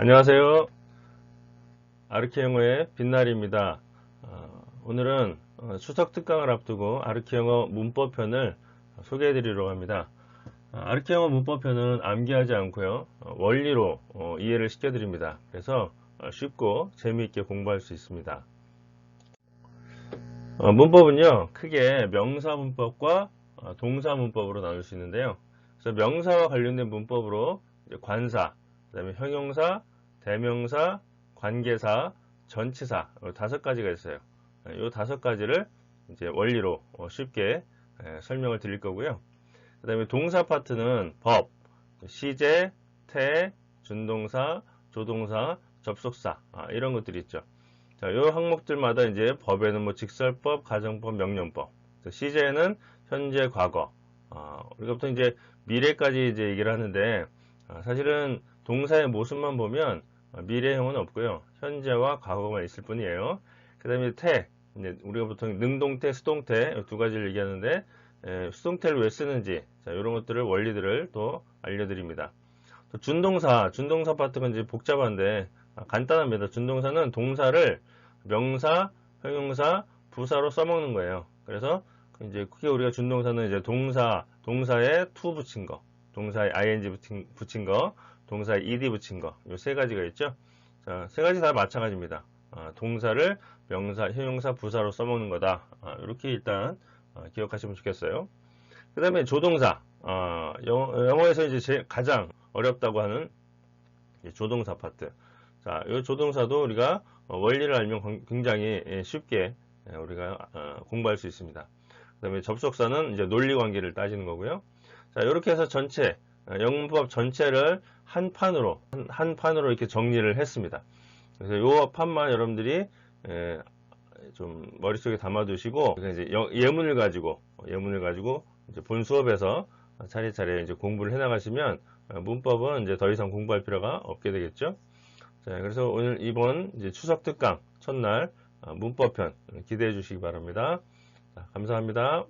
안녕하세요. 아르키 영어의 빛날입니다. 어, 오늘은 어, 추석 특강을 앞두고 아르키 영어 문법편을 소개해 드리려고 합니다. 어, 아르키 영어 문법편은 암기하지 않고요. 어, 원리로 어, 이해를 시켜 드립니다. 그래서 어, 쉽고 재미있게 공부할 수 있습니다. 어, 문법은요, 크게 명사 문법과 어, 동사 문법으로 나눌 수 있는데요. 그래서 명사와 관련된 문법으로 관사, 그 다음에 형용사, 대명사, 관계사, 전치사 이 다섯 가지가 있어요. 이 다섯 가지를 이제 원리로 어, 쉽게 에, 설명을 드릴 거고요. 그 다음에 동사 파트는 법, 시제, 태, 준동사, 조동사, 접속사 아, 이런 것들이 있죠. 자, 이 항목들마다 이제 법에는 뭐 직설법, 가정법, 명령법. 시제는 현재, 과거. 아, 우리가 보통 이제 미래까지 이제 얘기를 하는데 아, 사실은 동사의 모습만 보면 미래형은 없고요. 현재와 과거만 있을 뿐이에요. 그 다음에 태, 우리가 보통 능동태, 수동태 두 가지를 얘기하는데 에, 수동태를 왜 쓰는지 자, 이런 것들을 원리들을 또 알려드립니다. 또 준동사, 준동사 파트가 이제 복잡한데 아, 간단합니다. 준동사는 동사를 명사, 형용사, 부사로 써먹는 거예요. 그래서 이제 크게 우리가 준동사는 이제 동사, 동사에 to 붙인 거, 동사에 ing 붙인, 붙인 거, 동사에 ed 붙인 거, 이세 가지가 있죠. 자, 세 가지 다 마찬가지입니다. 아, 동사를 명사, 형용사, 부사로 써먹는 거다. 아, 이렇게 일단 아, 기억하시면 좋겠어요. 그 다음에 조동사. 아, 영어, 에서 이제 제 가장 어렵다고 하는 조동사 파트. 자, 이 조동사도 우리가 어, 원리를 알면 굉장히 예, 쉽게 예, 우리가 어, 공부할 수 있습니다. 그 다음에 접속사는 이제 논리 관계를 따지는 거고요. 자, 이렇게 해서 전체, 어, 영문법 전체를 한 판으로, 한, 한 판으로 이렇게 정리를 했습니다. 그래서 이 판만 여러분들이 예, 좀 머릿속에 담아두시고, 이제 예문을 가지고, 예문을 가지고 이제 본 수업에서 차례차례 이제 공부를 해나가시면 문법은 이제 더 이상 공부할 필요가 없게 되겠죠. 자, 그래서 오늘 이번 추석 특강 첫날 문법편 기대해 주시기 바랍니다. 자, 감사합니다.